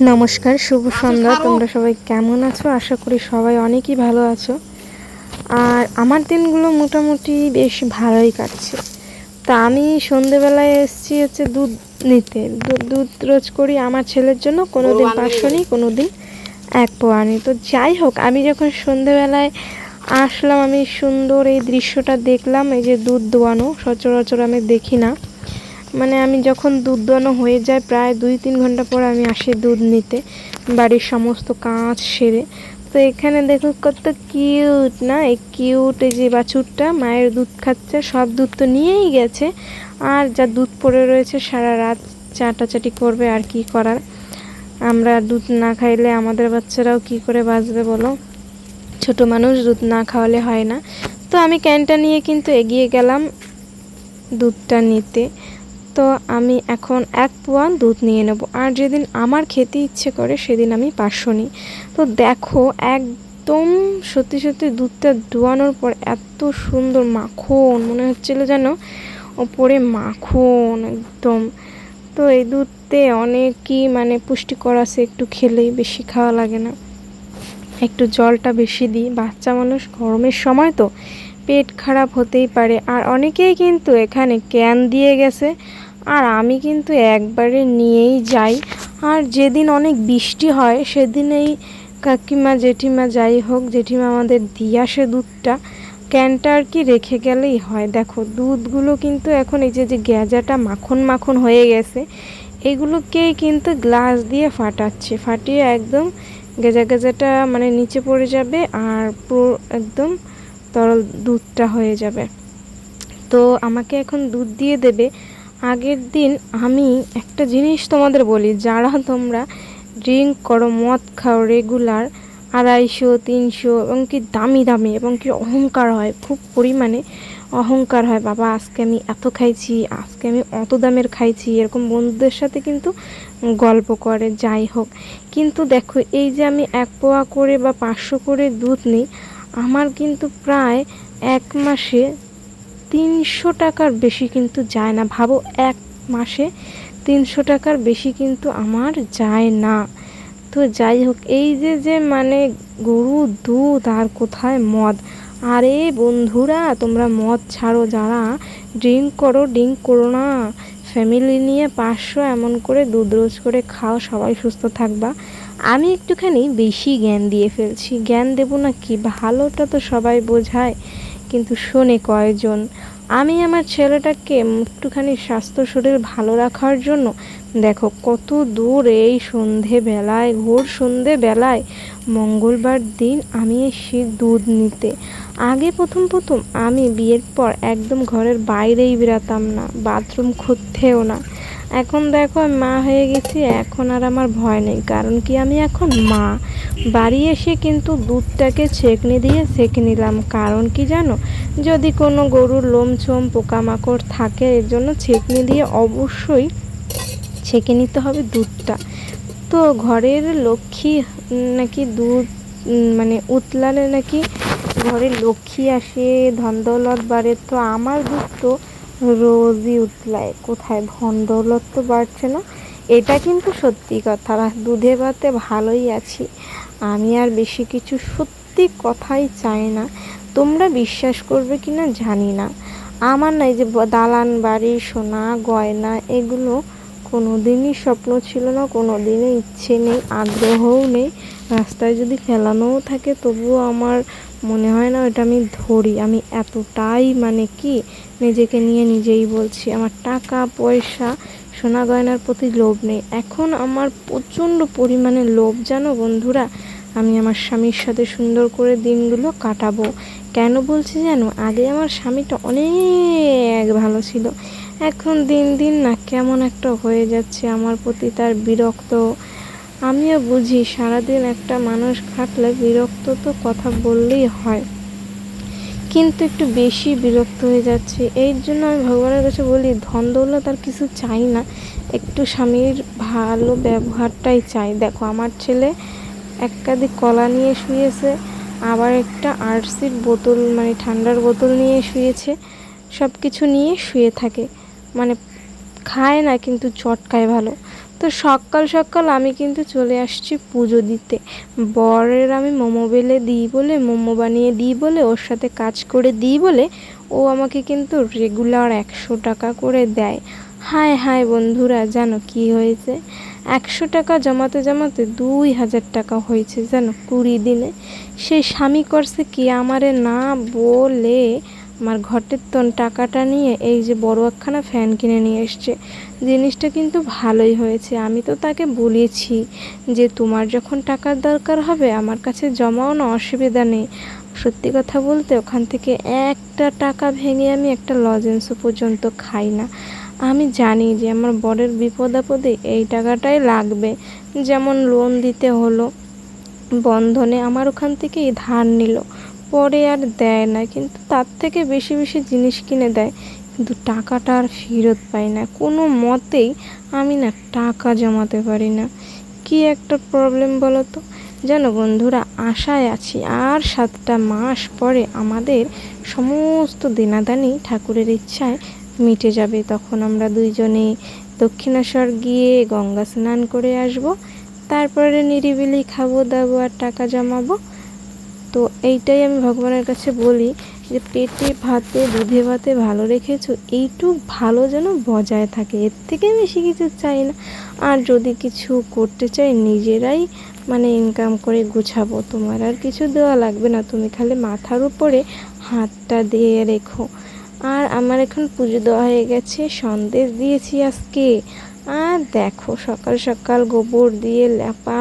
নমস্কার শুভ সন্ধ্যা। তোমরা সবাই কেমন আছো? আশা করি সবাই অনেকই ভালো আছো। আর আমার দিনগুলো মোটামুটি বেশ ভালোই কাটছে। তা আমি সন্ধেবেলায় এসেছি হচ্ছে দুধ নিতে। দুধ রোজ করি আমার ছেলের জন্য কোনো দিন পাঁচশো নিই কোনো দিন এক পোয়া নিই তো যাই হোক আমি যখন সন্ধেবেলায় আসলাম আমি সুন্দর এই দৃশ্যটা দেখলাম এই যে দুধ দোয়ানো সচরাচর আমি দেখি না। মানে আমি যখন দুধ দোয়ানো হয়ে যায় প্রায় দুই তিন ঘণ্টা পর আমি আসি দুধ নিতে, বাড়ির সমস্ত কাজ সেরে। তো এখানে দেখো কত কিউট, না? এই কিউট এই যে বাছুরটা, মায়ের দুধ খাচ্ছে, সব দুধ তো নিয়েই গেছে। আর যা দুধ পড়ে রয়েছে, সারা রাত চাটাচাটি করবে আর কি করার? আমরা দুধ না খাইলে আমাদের বাচ্চারাও কি করে বাঁচবে বলো? ছোট মানুষ দুধ না খাওয়ালে হয় না। তো আমি ক্যানটা নিয়ে কিন্তু এগিয়ে গেলাম দুধটা নিতে। তো আমি এখন এক পোয়া দুধ নিয়ে নেব। আর যেদিন আমার খেতে ইচ্ছে করে সেদিন আমি পাঁচশো নিই। তো দেখো, একদম সত্যি সত্যি দুধটা দোয়ানোর পর এত সুন্দর মাখন, মনে হচ্ছিল যেন ওপরে মাখন একদম। তো এই দুধতে অনেকই মানে পুষ্টিকর আছে, একটু খেলেই বেশি খাওয়া লাগে না। একটু জলটা বেশি দিই। বাচ্চা মানুষ, গরমের সময় তো পেট খারাপ হতেই পারে। আর অনেকেই কিন্তু এখানে ক্যান দিয়ে গেছে। আর আমি কিন্তু একবারে নিয়েই যাই। আর যেদিন অনেক বৃষ্টি হয়, সেদিন এই কাকিমা, জেঠিমা যাই হোক, জেঠিমা আমাদের দিয়ে আসে দুধটা। ক্যানটা আর কি রেখে গেলেই হয়। দেখো, দুধগুলো কিন্তু এখন এই যে যে গ্যাজাটা মাখন মাখন হয়ে গেছে, এগুলোকেই কিন্তু গ্লাস দিয়ে ফাটাচ্ছে। ফাটিয়ে একদম গেজা গেজাটা মানে নিচে পড়ে যাবে আর পুরো একদম তরল দুধটা হয়ে যাবে। তো আমাকে এখন দুধ দিয়ে দেবে। আগের দিন আমি একটা জিনিস তোমাদের বলি, যারা তোমরা ড্রিঙ্ক করো, মদ খাও রেগুলার আড়াইশো, তিনশো এবং কি দামি দামি এবং কি অহংকার হয়, খুব পরিমাণে অহংকার হয়, বাবা, আজকে আমি এত খাইছি, আজকে আমি অত দামের খাইছি। এরকম বন্ধুদের সাথে কিন্তু গল্প করে, যাই হোক। কিন্তু দেখো, এই যে আমি এক পোয়া করে বা পাঁচশো করে দুধ নিই, আমার কিন্তু প্রায় এক মাসে তিনশো টাকার বেশি কিন্তু যায় না। ভাবো, এক মাসে তিনশো টাকার বেশি কিন্তু আমার যায় না। তো যাই হোক, এই যে যে মানে গরু, দুধ আর কোথায় মদ? আরে বন্ধুরা, তোমরা মদ ছাড়ো, যারা ড্রিঙ্ক করো ড্রিঙ্ক করো না। ফ্যামিলি নিয়ে পাঁচশো এমন করে দুধ রোজ করে খাও, সবাই সুস্থ থাকবা। আমি একটুখানি বেশি জ্ঞান দিয়ে ফেলছি। জ্ঞান দেবো না কি? ভালোটা তো সবাই বোঝায়। কিন্তু শোনে কয়জন আমি আমার ছেলেটাকে একটুখানি স্বাস্থ্য শরীর ভালো রাখার জন্য, দেখো কত দূর এই সন্ধে বেলায় ঘোর সন্ধে বেলায় মঙ্গলবার দিন আমি এসে দুধ নিতে। আগে প্রথম প্রথম আমি বিয়ের পর একদম ঘরের বাইরেই বেরাতাম না, বাথরুম খুঁজতেও না। এখন দেখো মা হয়ে গেছি, এখন আর আমার ভয় নেই, কারণ কি আমি এখন মা। বাড়ি এসে কিন্তু দুধটাকে ছেঁকনি দিয়ে ছেঁকে নিলাম, কারণ কি জানো? যদি কোনো গরুর লোমছোম পোকামাকড় থাকে, এর জন্য ছেঁকনি দিয়ে অবশ্যই ছেঁকে নিতে হবে দুধটা। তো ঘরের লক্ষ্মী নাকি দুধ মানে উতলালে নাকি ঘরে লক্ষ্মী আসে ধন দৌলত বাড়ে, তো আমার দুধ তো রোজই উতলায়। কোথায় ধন দৌলত তো বাড়ছে না? এটা কিন্তু সত্যি কথা। দুধে ভাতে ভালোই আছি। আমি আর বেশি কিছু সত্যি কথাই চায় না। তোমরা বিশ্বাস করবে কি না জানি না। আমার না যে দালান বাড়ি, সোনা, গয়না, এগুলো কোনো দিনই স্বপ্ন ছিল না কোনো দিনই ইচ্ছে নেই, আগ্রহও নেই। রাস্তায় যদি খেলানোও থাকে, তবুও আমার মনে হয় না ওটা আমি ধরি। আমি এতটাই মানে কি নিজেকে নিয়ে নিজেই বলছি, আমার টাকা, পয়সা, সোনা, গয়নার প্রতি লোভ নেই। এখন আমার প্রচণ্ড পরিমাণে লোভ, জানো বন্ধুরা? আমি আমার স্বামীর সাথে সুন্দর করে দিনগুলো কাটাবো। কেন বলছি জানো আগে আমার স্বামীটা অনেক ভালো ছিল। এখন দিন দিন না কেমন একটা হয়ে যাচ্ছে, আমার প্রতি তার বিরক্ত। আমিও বুঝি সারাদিন একটা মানুষ খাটলে বিরক্ত তো কথা বললেই হয়। কিন্তু একটু বেশি বিরক্ত হয়ে যাচ্ছে। এই জন্য আমি ভগবানের কাছে বলি, ধন দৌলত আর কিছু চাই না। একটু স্বামীর ভালো ব্যবহারটাই চাই। দেখো, আমার ছেলে এক কলা নিয়ে শুয়েছে, আবার একটা আরসির বোতল মানে ঠান্ডার বোতল নিয়ে শুয়েছে সব কিছু নিয়ে শুয়ে থাকে। মানে খায় না, কিন্তু চটকায় ভালো। তো সকাল সকাল আমি কিন্তু চলে আসছি পুজো দিতে। বরের আমি মোমো বেলে দিই বলে, মোমো বানিয়ে দিই বলে, ওর সাথে কাজ করে দিই বলে, ও আমাকে কিন্তু রেগুলার একশো টাকা করে দেয়। হায় হায় বন্ধুরা, জানো কি হয়েছে? একশো টাকা জমাতে জমাতে দুই হাজার টাকা হয়েছে, জানো কুড়ি দিনে। সেই স্বামী করছে কি আমারে না বলে আমার ঘটের তন টাকাটা নিয়ে এই যে বড় একখানা ফ্যান কিনে নিয়ে এসছে। জিনিসটা কিন্তু ভালোই হয়েছে, আমি তো তাকে বলেছি যে তোমার যখন টাকার দরকার হবে আমার কাছে জমাও না, অসুবিধা নেই। সত্যি কথা বলতে ওখান থেকে একটা টাকা ভেঙে আমি একটা লজেন্সও পর্যন্ত খাই না। আমি জানি যে আমার বরের বিপদ আপদে এই টাকাটাই লাগবে। যেমন লোন দিতে হলো, বন্ধনে আমার ওখান থেকেই ধার নিল। পরে আর দেয় না, কিন্তু তার থেকে বেশি বেশি জিনিস কিনে দেয়। কিন্তু টাকাটা আর ফেরত পাই না। কোনো মতেই আমি না টাকা জমাতে পারি না। কি একটা প্রবলেম বলো তো জানো বন্ধুরা, আশায় আছি আর সাতটা মাস পরে আমাদের সমস্ত দেনাদানি ঠাকুরের ইচ্ছায় মিটে যাবে, তখন আমরা দুইজনে দক্ষিণেশ্বর গিয়ে গঙ্গা স্নান করে আসব। তারপরে নিরিবিলি খাব দাবো আর টাকা জমাবো। তো এইটাই আমি ভগবানের কাছে বলি যে, পেটে ভাতে, দুধে ভাতে ভালো রেখেছো, এইটুক ভালো যেন বজায় থাকে। এর থেকে বেশি কিছু চাই না। আর যদি কিছু করতে চাই, নিজেরাই মানে ইনকাম করে গুছাবো। তোমার আর কিছু দেওয়া লাগবে না। তুমি খালি মাথার উপরে হাতটা দিয়ে রেখো। আর আমার এখন পুজো দেওয়া হয়ে গেছে, সন্দেশ দিয়েছি আজকে। আর দেখো সকাল সকাল গোবর দিয়ে লেপা